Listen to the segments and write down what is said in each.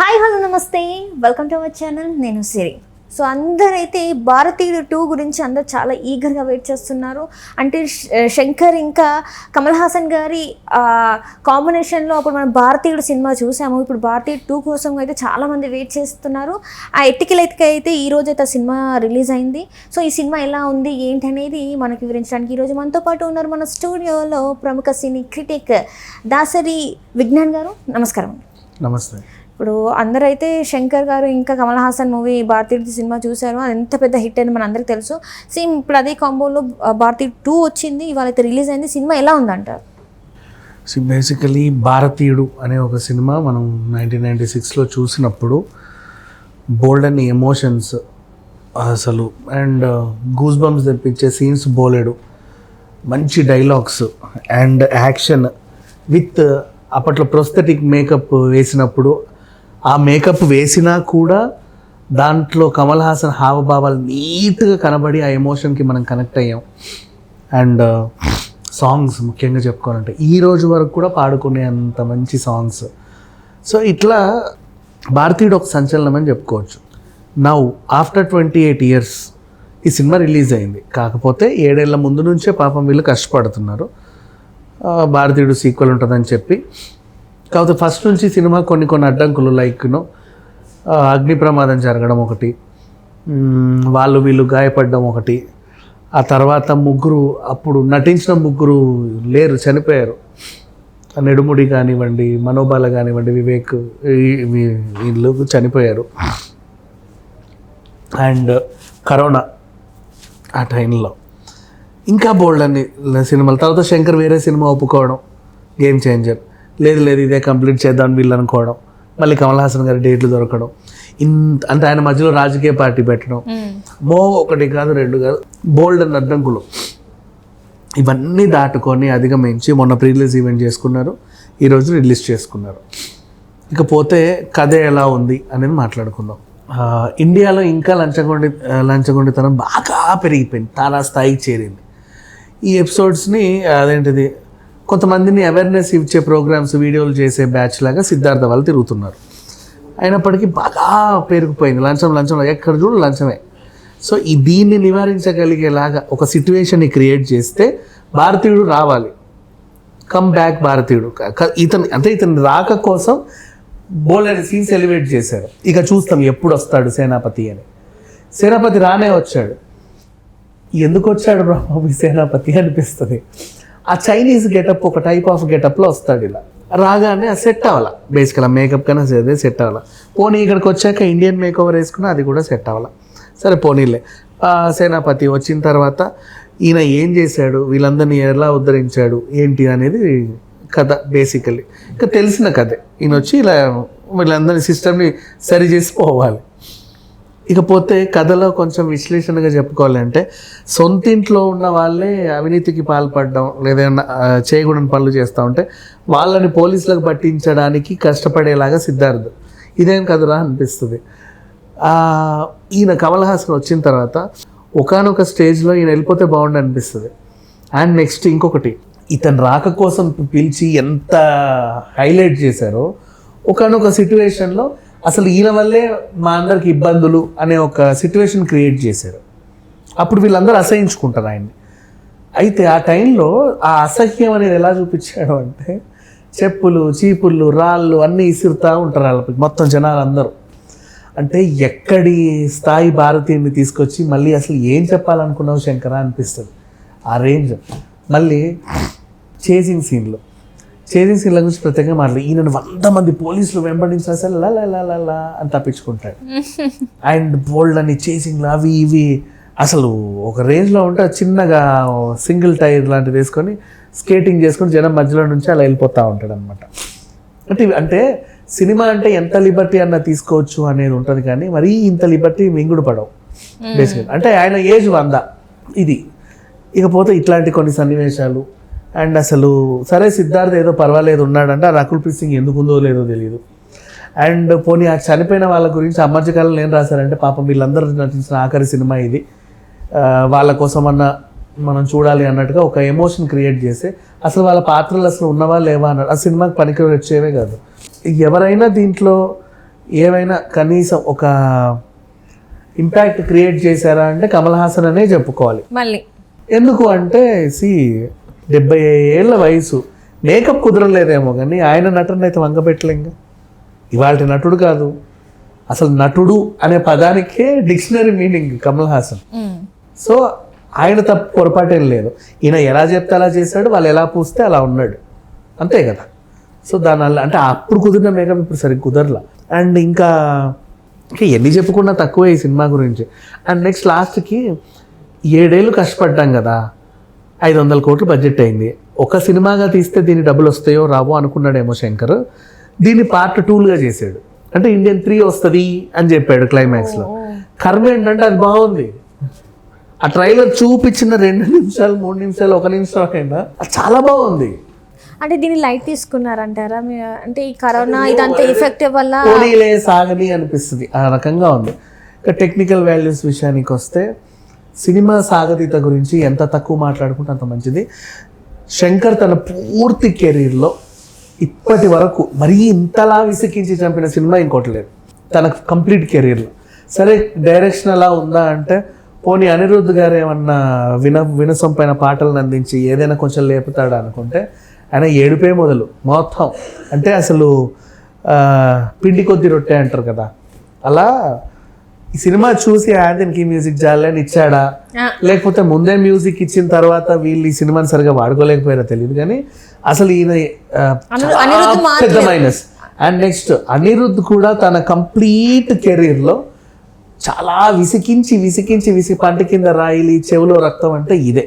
Hi hello నమస్తే. Welcome to our channel నేను Siri. So అందరైతే భారతీయుడు టూ గురించి అందరు చాలా ఈగర్గా వెయిట్ చేస్తున్నారు. అంటే శంకర్ ఇంకా కమల్ హాసన్ గారి కాంబినేషన్లో అప్పుడు మనం భారతీయుడు సినిమా చూసాము. ఇప్పుడు భారతీయుడు టూ కోసం అయితే చాలామంది వెయిట్ చేస్తున్నారు. ఆ ఎట్టికలైతే అయితే ఈ రోజు అయితే ఆ సినిమా రిలీజ్ అయింది. సో ఈ సినిమా ఎలా ఉంది? ఏంటి అనేది మనకి వివరించడానికి ఈరోజు మనతో పాటు ఉన్నారు మన స్టూడియోలో ప్రముఖ సినీ క్రిటిక్ దాసరి విజ్ఞాన్ గారు. నమస్కారం నమస్తే. ఇప్పుడు అందరైతే శంకర్ గారు ఇంకా కమల్ హాసన్ మూవీ భారతీయుడి సినిమా చూశారు. అది ఎంత పెద్ద హిట్ అని మన అందరికి తెలుసు. సేమ్ ఇప్పుడు అదే కాంబోలో భారతీయుడు టూ వచ్చింది. ఇవాళ అయితే రిలీజ్ అయింది. సినిమా ఎలా ఉందంటారు? సో బేసికలీ భారతీయుడు అనే ఒక సినిమా మనం నైన్టీన్ నైంటీ సిక్స్లో చూసినప్పుడు బోల్డ్ అని ఎమోషన్స్ అసలు. అండ్ గూస్ బంప్స్ తెప్పించే సీన్స్ బోలెడు. మంచి డైలాగ్స్ అండ్ యాక్షన్ విత్ అప్పట్లో ప్రొస్థెటిక్ మేకప్ వేసినప్పుడు ఆ మేకప్ వేసినా కూడా దాంట్లో కమల్ హాసన్ హావభావాలు నీట్గా కనబడి ఆ ఎమోషన్కి మనం కనెక్ట్ అయ్యాం. అండ్ uh, సాంగ్స్ ముఖ్యంగా చెప్పుకోవాలంటే ఈ రోజు వరకు కూడా పాడుకునే అంత మంచి సాంగ్స్ సో ఇట్లా భారతీయుడు ఒక సంచలనం అని చెప్పుకోవచ్చు. Now after twenty eight years ఈ సినిమా రిలీజ్ అయింది. కాకపోతే ఏడేళ్ళ ముందు నుంచే పాపం వీళ్ళు కష్టపడుతున్నారు. Uh, భారతీయుడు సీక్వెల్ ఉంటుందని చెప్పి. కాకపోతే ఫస్ట్ నుంచి సినిమా కొన్ని కొన్ని అడ్డంకులు లైక్ను అగ్ని ప్రమాదం జరగడం ఒకటి వాళ్ళు వీళ్ళు గాయపడడం ఒకటి ఆ తర్వాత ముగ్గురు అప్పుడు నటించిన ముగ్గురు లేరు చనిపోయారు. నెడుముడి కానివ్వండి మనోబాల కానివ్వండి వివేక్ వీ- వీళ్ళు చనిపోయారు. అండ్ కరోనా ఆ టైంలో. ఇంకా బోల్డ్ అని సినిమాలు. తర్వాత శంకర్ వేరే సినిమా ఒప్పుకోవడం గేమ్ చేంజర్ లేదు లేదు ఇదే కంప్లీట్ చేద్దాం వీళ్ళు అనుకోవడం. మళ్ళీ కమల్ హాసన్ గారి డేట్లు దొరకడం. ఇంత అంటే ఆయన మధ్యలో రాజకీయ పార్టీ పెట్టడం. మో ఒకటి కాదు రెండు కాదు బోల్డ్ అని అడ్డంకులు. ఇవన్నీ దాటుకొని అధిగమించి మొన్న ప్రీ రిలీజ్ ఈవెంట్ చేసుకున్నారు. ఈరోజు రిలీజ్ చేసుకున్నారు. ఇకపోతే కథ ఎలా ఉంది అనేది మాట్లాడుకుందాం. ఇండియాలో ఇంకా లంచగొండి లంచగొండితనం బాగా పెరిగిపోయింది. తారా స్థాయికి చేరింది. ఈ ఎపిసోడ్స్ని అదేంటిది కొంతమందిని అవేర్నెస్ ఇచ్చే ప్రోగ్రామ్స్ వీడియోలు చేసే బ్యాచ్ లాగా సిద్ధార్థ వాళ్ళు తిరుగుతున్నారు. అయినప్పటికీ బాగా పేరుకుపోయింది. లంచం లంచం ఎక్కడ చూడు లంచమే. సో ఈ దీన్ని నివారించగలిగేలాగా ఒక సిచ్యువేషన్ని క్రియేట్ చేస్తే భారతీయుడు రావాలి. కమ్ బ్యాక్ భారతీయుడు. ఇతను అంటే ఇతని రాక కోసం బోల్డ్ సీన్స్ ఎలివేట్ చేశారు ఇక చూస్తాం ఎప్పుడు వస్తాడు సేనాపతి అని. సేనాపతి రానే వచ్చాడు. ఎందుకు వచ్చాడు బ్రహ్మ సేనాపతి అనిపిస్తుంది. ఆ చైనీస్ గెటప్ ఒక టైప్ ఆఫ్ గెటప్లో వస్తాడు ఇలా. రాగానే అది సెట్ అవ్వాల? బేసికల్ మేకప్ కన్నా అదే సెట్ అవ్వాలా? పోనీ ఇక్కడికి వచ్చాక ఇండియన్ మేక్ ఓవర్ వేసుకున్నా అది కూడా సెట్ అవ్వాల? సరే పోనీలే. ఆ సేనాపతి వచ్చిన తర్వాత ఈయన ఏం చేశాడు? వీళ్ళందరినీ ఎలా ఉద్ధరించాడు? ఏంటి అనేది కథ బేసికలీ ఇంకా తెలిసిన కథే. ఈయన వచ్చి ఇలా వీళ్ళందరి సిస్టమ్ని సరి చేసి పోవాలి. ఇకపోతే కథలో కొంచెం విశ్లేషణగా చెప్పుకోవాలంటే సొంతింట్లో ఉన్న వాళ్ళే అవినీతికి పాల్పడడం లేదన్నా చేయకూడని పనులు చేస్తూ ఉంటే వాళ్ళని పోలీసులకు పట్టించడానికి కష్టపడేలాగా సిద్ధార్థ్. ఇదేం కదరా అనిపిస్తుంది. ఈయన కమల్ హాసన్ వచ్చిన తర్వాత ఒకనొక స్టేజ్లో ఈయన వెళ్ళిపోతే బాగుండు అనిపిస్తుంది. అండ్ నెక్స్ట్ ఇంకొకటి ఇతను రాక కోసం పిలిచి ఎంత హైలైట్ చేశారో ఒకనొక సిచ్యువేషన్లో అసలు ఈయన వల్లే మా అందరికి ఇబ్బందులు అనే ఒక సిచ్యువేషన్ క్రియేట్ చేశారు. అప్పుడు వీళ్ళందరూ అసహించుకుంటారు ఆయన్ని. అయితే ఆ టైంలో ఆ అసహ్యం అనేది ఎలా చూపించాడు అంటే చెప్పులు చీపుళ్ళు రాళ్ళు అన్నీ ఇసురుతూ ఉంటారు వాళ్ళకి మొత్తం జనాలు అందరూ అంటే ఎక్కడి స్థాయి భారతీయుని తీసుకొచ్చి మళ్ళీ అసలు ఏం చెప్పాలనుకున్నావు శంకర అనిపిస్తుంది. ఆ రేంజ్ మళ్ళీ చేసింగ్ సీన్లో చేసింగ్ సీన్ల గురించి ప్రత్యేకంగా మాట్లాడి. ఈయన వంద మంది పోలీసులు వెంబడించిన అసలు లా లా లా లా లా అని తప్పించుకుంటాడు. అండ్ బోల్డ్ అని చేసింగ్లు అవి ఇవి. అసలు ఒక రేంజ్లో ఉంటే చిన్నగా సింగిల్ టైర్ లాంటిది వేసుకొని స్కేటింగ్ చేసుకొని జనం మధ్యలో నుంచి అలా వెళ్ళిపోతూ ఉంటాడు అనమాట అంటే అంటే సినిమా అంటే ఎంత లిబర్టీ అన్న తీసుకోవచ్చు అనేది ఉంటుంది కానీ మరీ ఇంత లిబర్టీ మింగుడు పడవు. బేసిక్గా అంటే ఆయన ఏజ్ వంద. ఇది. ఇకపోతే ఇట్లాంటి కొన్ని సన్నివేశాలు అండ్ అసలు సరే సిద్ధార్థ్ ఏదో పర్వాలేదు ఉన్నాడంటే ఆ రకుల్ ప్రీత్ సింగ్ ఎందుకు ఉందో లేదో తెలియదు అండ్ పోనీ ఆ చనిపోయిన వాళ్ళ గురించి అమర్చకాలంలో ఏం రాశారంటే పాపం వీళ్ళందరూ నటించిన ఆఖరి సినిమా ఇది. వాళ్ళ కోసం అన్న మనం చూడాలి అన్నట్టుగా ఒక ఎమోషన్ క్రియేట్ చేసి అసలు వాళ్ళ పాత్రలు అసలు ఉన్నవా లేవా అన్నాడు ఆ సినిమాకి పనికి వచ్చేవే కాదు. ఎవరైనా దీంట్లో ఏమైనా కనీసం ఒక ఇంపాక్ట్ క్రియేట్ చేశారా అంటే కమల్ హాసన్ అనే చెప్పుకోవాలి. మళ్ళీ. ఎందుకు అంటే సి డెబ్బై ఏళ్ళ వయసు. మేకప్ కుదరలేదేమో కానీ ఆయన నటన అయితే వంగపెట్టలేంగా ఇవాళ నటుడు కాదు. అసలు నటుడు అనే పదానికే dictionary meaning Kamal Haasan. So ఆయన తప్పు పొరపాటేం లేదు. ఈయన ఎలా చెప్తే అలా చేశాడు వాళ్ళు ఎలా పూస్తే అలా ఉన్నాడు. అంతే కదా. సో దానివల్ల అంటే అప్పుడు కుదిరిన మేకప్ ఇప్పుడు సరిగ్గా కుదరలా. అండ్ ఇంకా ఇంకా ఎన్ని చెప్పుకున్నా తక్కువే ఈ సినిమా గురించి. అండ్ నెక్స్ట్ లాస్ట్కి ఏడేళ్ళు కష్టపడ్డాం కదా. ఐదు వందల కోట్లు బడ్జెట్ అయింది. ఒక సినిమాగా తీస్తే దీని డబ్బులు వస్తాయో రావో అనుకున్నాడేమో శంకర్. దీన్ని పార్ట్ టూలుగా చేశాడు. అంటే ఇండియన్ త్రీ వస్తుంది అని చెప్పాడు క్లైమాక్స్లో కర్మ ఏంటంటే అది బాగుంది. ఆ ట్రైలర్ చూపించిన రెండు నిమిషాలు మూడు నిమిషాలు ఒక నిమిషం అయినా అది చాలా బాగుంది. అంటే దీన్ని లైట్ తీసుకున్నారంటారా? అంటే ఈ కరోనా ఇదంతా ఎఫెక్ట్ వల్ల సాగని అనిపిస్తుంది. ఆ రకంగా ఉంది. ఇక టెక్నికల్ వాల్యూస్ విషయానికి వస్తే సినిమా సాగతీత గురించి ఎంత తక్కువ మాట్లాడుకుంటే అంత మంచిది. శంకర్ తన పూర్తి కెరీర్లో ఇప్పటి వరకు మరీ ఇంతలా విసికించి చంపిన సినిమా ఇంకోటి లేదు. తన కంప్లీట్ కెరీర్లో. సరే డైరెక్షన్ అలా ఉందా అంటే పోనీ అనిరుద్ధ్ గారు ఏమన్నా విన వినసంపైన పాటలను అందించి ఏదైనా కొంచెం లేపుతాడు అనుకుంటే ఆయన ఏడుపే మొదలు. మొత్తం. అంటే అసలు పిండి కొద్ది రొట్టె అంటారు కదా. అలా ఈ సినిమా చూసి ఆ దీనికి మ్యూజిక్ జాలని ఇచ్చాడా. లేకపోతే ముందే మ్యూజిక్ ఇచ్చిన తర్వాత వీళ్ళు ఈ సినిమాని సరిగా వాడుకోలేకపోయారో తెలియదు కానీ అసలు ఈయన. పెద్ద మైనస్ అండ్ నెక్స్ట్ అనిరుద్ధ్ కూడా తన కంప్లీట్ కెరీర్లో చాలా విసికించి విసికించి విసి పంట కింద రాయిలి చెవిలో రక్తం అంటే ఇదే.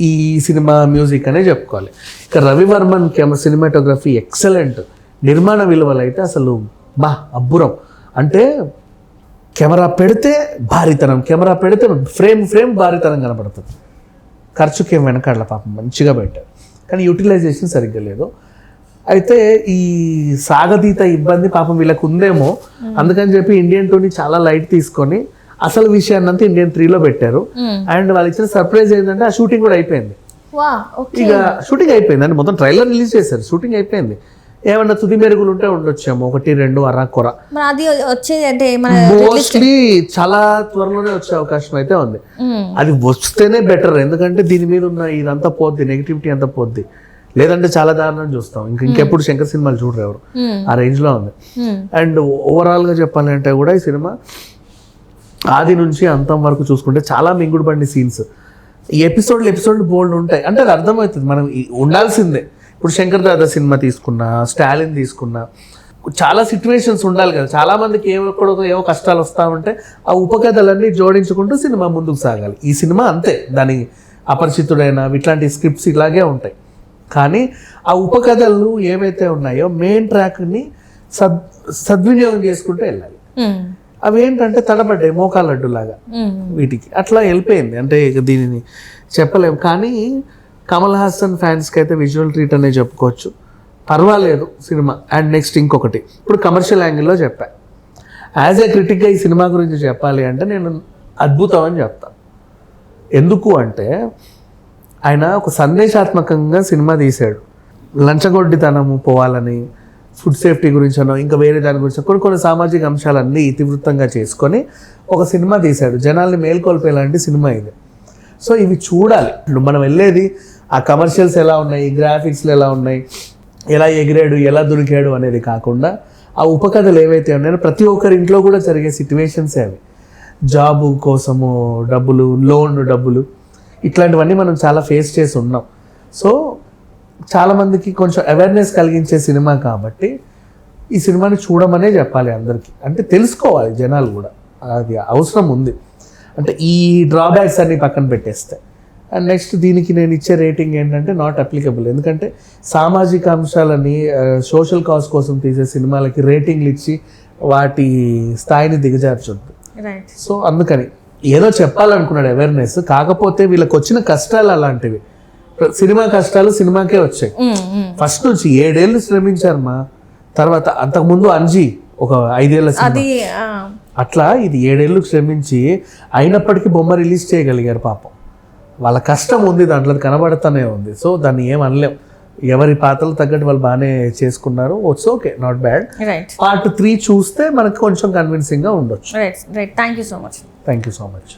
ఈ సినిమా మ్యూజిక్ అనే చెప్పుకోవాలి. ఇక రవివర్మన్ కెమ సినిమాటోగ్రఫీ ఎక్సలెంట్. నిర్మాణ విలువలు అయితే అసలు బా అబ్బురం. అంటే కెమెరా పెడితే భారీతనం. కెమెరా పెడితే ఫ్రేమ్ ఫ్రేమ్ భారీతనం కనపడుతుంది ఖర్చుకేం వెనకాడల పాపం మంచిగా పెట్టారు. కానీ యూటిలైజేషన్ సరిగ్గా లేదు. అయితే ఈ సాగతీత ఇబ్బంది పాపం వీళ్ళకు ఉందేమో. అందుకని చెప్పి ఇండియన్ టూని చాలా లైట్ తీసుకొని అసలు విషయాన్ని అంతా ఇండియన్ త్రీలో పెట్టారు. అండ్ వాళ్ళు ఇచ్చిన సర్ప్రైజ్ ఏంటంటే ఆ షూటింగ్ కూడా అయిపోయింది. ఇక షూటింగ్ అయిపోయింది. అంటే మొత్తం ట్రైలర్ రిలీజ్ చేశారు. షూటింగ్ అయిపోయింది. ఏమన్నా తుది మెరుగులు ఉంటే ఉండొచ్చేమో. ఒకటి రెండు అరా కొర. అది వచ్చేది అంటే మోస్ట్లీ చాలా త్వరలోనే వచ్చే అవకాశం అయితే ఉంది. మ్మ్. అది వస్తేనే బెటర్ ఎందుకంటే దీని మీద ఉన్న ఇదంతా పోద్ది నెగిటివిటీ అంతా పోద్ది. లేదంటే చాలా దారుణం చూస్తాం. ఇంక ఇంకెప్పుడు శంకర్ సినిమాలు చూడరు ఎవరు. మ్మ్. ఆ రేంజ్లో ఉంది. అండ్ ఓవరాల్గా చెప్పాలంటే కూడా ఈ సినిమా ఆది నుంచి అంతం వరకు చూసుకుంటే చాలా మింగుడు బండి సీన్స్ ఈ ఎపిసోడ్లు ఎపిసోడ్లు బోల్డ్ ఉంటాయి. అంటే అది అర్థమవుతుంది. మనం ఉండాల్సిందే. ఇప్పుడు శంకర్ దాదా సినిమా తీసుకున్నా స్టాలిన్ తీసుకున్నా చాలా సిచ్యువేషన్స్ ఉండాలి కదా. చాలా మందికి ఏవో ఏవో కష్టాలు వస్తా ఉంటే ఆ ఉపకథలన్నీ జోడించుకుంటూ సినిమా ముందుకు సాగాలి. ఈ సినిమా అంతే. దాని అపరిచితుడైన ఇట్లాంటి స్క్రిప్ట్స్ ఇలాగే ఉంటాయి. కానీ ఆ ఉపకథలు ఏవైతే ఉన్నాయో మెయిన్ ట్రాక్ని సద్ సద్వినియోగం చేసుకుంటూ వెళ్ళాలి. అవి ఏంటంటే తడబడ్డాయి మోకాలడ్డు లాగా మ్మ్. వీటికి. అట్లా వెళ్ళిపోయింది. అంటే దీనిని చెప్పలేము. కానీ కమల్ హాసన్ ఫ్యాన్స్కి అయితే విజువల్ ట్రీట్ అనే చెప్పుకోవచ్చు. పర్వాలేదు సినిమా. అండ్ నెక్స్ట్ ఇంకొకటి. ఇప్పుడు కమర్షియల్ యాంగిల్లో చెప్పా. యాజ్ ఏ క్రిటిక్గా ఈ సినిమా గురించి చెప్పాలి అంటే నేను అద్భుతం అని చెప్తాను ఎందుకు అంటే ఆయన ఒక సందేశాత్మకంగా సినిమా తీశాడు. లంచగొడ్డితనము పోవాలని ఫుడ్ సేఫ్టీ గురించనో ఇంకా వేరే దాని గురించి కొన్ని కొన్ని సామాజిక అంశాలన్నీ ఇతివృత్తంగా చేసుకొని ఒక సినిమా తీశాడు. జనాల్ని మేల్కొల్పేలాంటి సినిమా ఇది. సో ఇవి చూడాలి. ఇప్పుడు మనం వెళ్ళేది ఆ కమర్షియల్స్ ఎలా ఉన్నాయి? గ్రాఫిక్స్లు ఎలా ఉన్నాయి? ఎలా ఎగిరాడు? ఎలా దొరికాడు అనేది కాకుండా ఆ ఉపకథలు ఏవైతే ఉన్నాయో ప్రతి ఒక్కరి ఇంట్లో కూడా జరిగే సిచ్యువేషన్స్ అవి. జాబు కోసము డబ్బులు లోన్ డబ్బులు ఇట్లాంటివన్నీ మనం చాలా ఫేస్ చేసి ఉన్నాం. సో చాలామందికి కొంచెం అవేర్నెస్ కలిగించే సినిమా కాబట్టి ఈ సినిమాని చూడమనే చెప్పాలి అందరికీ. అంటే తెలుసుకోవాలి జనాలు కూడా. అది అవసరం ఉంది. అంటే ఈ డ్రాబ్యాక్స్ అన్ని పక్కన పెట్టేస్తే. అండ్ నెక్స్ట్ దీనికి నేను ఇచ్చే రేటింగ్ ఏంటంటే నాట్ అప్లికబుల్ ఎందుకంటే సామాజిక అంశాలని సోషల్ కాజ్ కోసం తీసే సినిమాలకి రేటింగ్లు ఇచ్చి వాటి స్థాయిని దిగజార్చొద్దు. సో అందుకని ఏదో చెప్పాలనుకున్నాడు అవేర్నెస్ కాకపోతే వీళ్ళకి వచ్చిన కష్టాలు అలాంటివి. సినిమా కష్టాలు సినిమాకే వచ్చాయి. ఫస్ట్ నుంచి ఏడేళ్ళు శ్రమించారు మా తర్వాత అంతకుముందు అంజీ ఒక ఐదేళ్ళ అట్లా ఇది ఏడేళ్ళు శ్రమించి అయినప్పటికీ బొమ్మ రిలీజ్ చేయగలిగారు పాపం. వాళ్ళ కష్టం ఉంది దాంట్లో కనబడుతూనే ఉంది. సో దాన్ని ఏం అనలేం. ఎవరి పాత్రలు తగ్గట్టు వాళ్ళు బాగానే చేసుకున్నారు. It's okay not bad right part three చూస్తే మనకు కొంచెం కన్విన్సింగ్గా ఉండొచ్చు. Right right thank you so much thank you so much